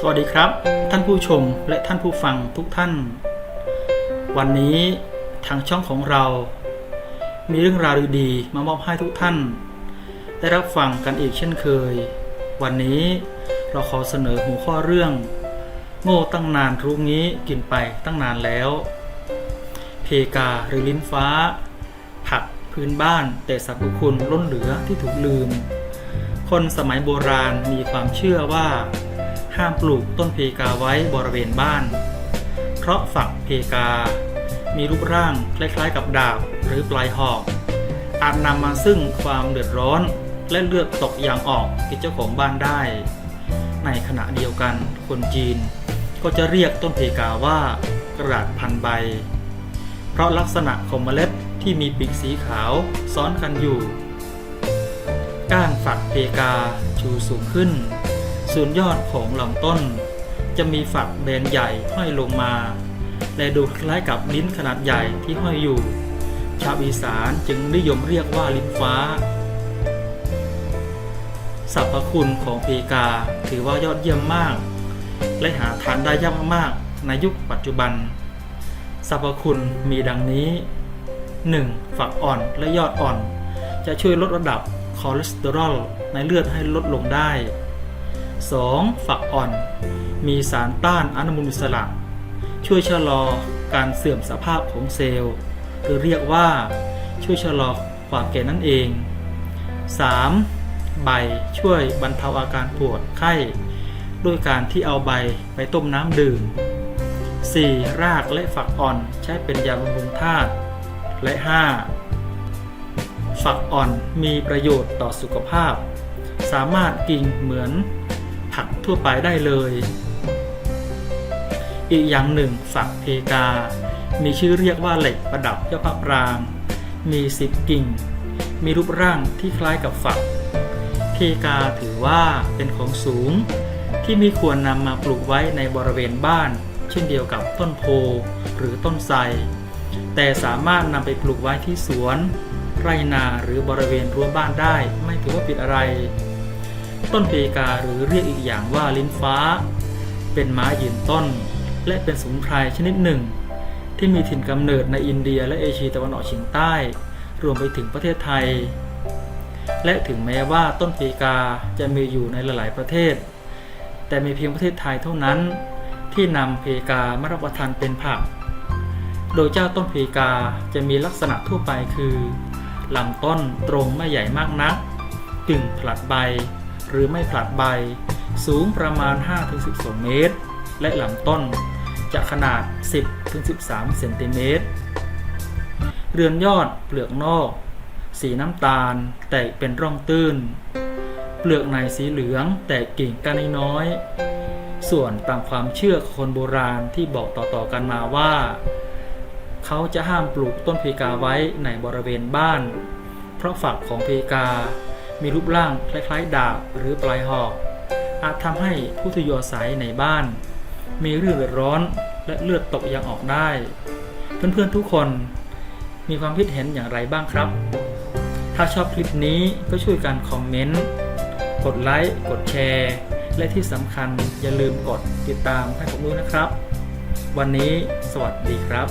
สวัสดีครับ ท่านผู้ชมและท่านผู้ฟังทุกท่าน วันนี้ทางช่องของเรา มีเรื่องราวดีๆมามอบให้ทุกท่าน ได้รับฟังกันอีกเช่นเคย วันนี้เราขอเสนอหัวข้อเรื่อง โง่ตั้งนานรู้งี้กินไปตั้งนานแล้ว เพกาหรือลิ้นฟ้า ผักพื้นบ้านแต่สรรพคุณล้นเหลือที่ถูกลืม คนสมัยโบราณมีความเชื่อว่า ห้ามปลูกต้นเพกาไว้บริเวณบ้าน เพราะฝักเพกา มีรูปร่างคล้ายๆกับดาบหรือปลายหอกอาจนำมาซึ่งความเดือดร้อนและเลือดตกยางออกแก่เจ้าของบ้านได้ ในขณะเดียวกันคนจีนก็จะเรียกต้นเพกาว่ากระดาษพันใบ เพราะลักษณะของเมล็ดที่มีปีกสีขาวซ้อนกันอยู่ ก้านฝักเพกาชูสูงขึ้น ส่วนยอดของลำต้น จะมีฝักแบนใหญ่ห้อยลงมา และดูคล้ายกับลิ้นขนาดใหญ่ที่ห้อยอยู่ ชาวอีสานจึงนิยมเรียกว่าลิ้นฟ้าสรรพคุณของเพกาถือว่ายอดเยี่ยมมาก และหาทานได้ยากมากๆในยุคปัจจุบันสรรพคุณมีดังนี้ 1. ฝักอ่อนและยอดอ่อน จะช่วยลดระดับคอเลสเตอรอลในเลือดให้ลดลงได้ 2. ฝักอ่อน มีสารต้านอนุมูลอิสระ ช่วยชะลอการเสื่อมสภาพของเซลล์ หรือเรียกว่าช่วยชะลอความแก่นั่นเอง 3. ใบช่วยบรรเทาอาการปวดไข้ ด้วยการที่เอาใบไปต้มน้ำดื่ม 4. รากและฝักอ่อนใช้เป็นยาบำรุงธาตุและ 5. ฝักอ่อนมีประโยชน์ต่อสุขภาพ สามารถกินเหมือน ผักทั่วไปได้เลย อีกอย่างหนึ่งฝักเพกา มีชื่อเรียกว่าเหล็กประดับยอดพระปราง มีสิบกิ่ง มีรูปร่างที่คล้ายกับฝัก เพกาถือว่าเป็นของสูง ที่มีควรนำมาปลูกไว้ในบริเวณบ้าน เช่นเดียวกับต้นโพหรือต้นไทรแต่สามารถนำไปปลูกไว้ที่สวน ไรนาหรือบริเวณรั้วบ้านได้ไม่ถือว่าผิดอะไร ต้นเพกาหรือเรียกอีกอย่างว่าลิ้นฟ้า เป็นไม้ยืนต้น และเป็นสมุนไพรชนิดหนึ่ง ที่มีถิ่นกำเนิดในอินเดียและเอเชียตะวันออกเฉียงใต้ รวมไปถึงประเทศไทย และถึงแม้ว่าต้นเพกาจะมีอยู่ในหลาย ๆ ประเทศ แต่มีเพียงประเทศไทยเท่านั้น ที่นำเพกามารับประทานเป็นผัก โดยเจ้าต้นเพกาจะมีลักษณะทั่วไปคือลำต้นตรงไม่ใหญ่มากนักกึ่งผลัดใบ หรือไม่ผลัดใบ สูงประมาณ 5-12 เมตร และลำต้นจะขนาด 10-13 เซนติเมตร เรือนยอดเปลือกนอก สีน้ำตาลแตกเป็นร่องตื้น เปลือกในสีเหลืองแตกกิ่งก้านน้อย ส่วนตามความเชื่อคนโบราณที่บอกต่อๆกันมาว่า เขาจะห้ามปลูกต้นเพกาไว้ในบริเวณบ้าน เพราะฝักของเพกา มีรูปร่างคล้ายๆ ดาบหรือปลายหอก อาจทำให้ผู้ที่อยู่อาศัยในบ้าน มีเรื่องเดือดร้อนและเลือดตกยางออกได้ เพื่อนๆทุกคนมีความคิดเห็นอย่างไรบ้างครับ ถ้าชอบคลิปนี้ก็ช่วยกันคอมเมนต์ กดไลค์ กดแชร์ และที่สำคัญอย่าลืมกดติดตามให้ผมด้วยนะครับ วันนี้สวัสดีครับ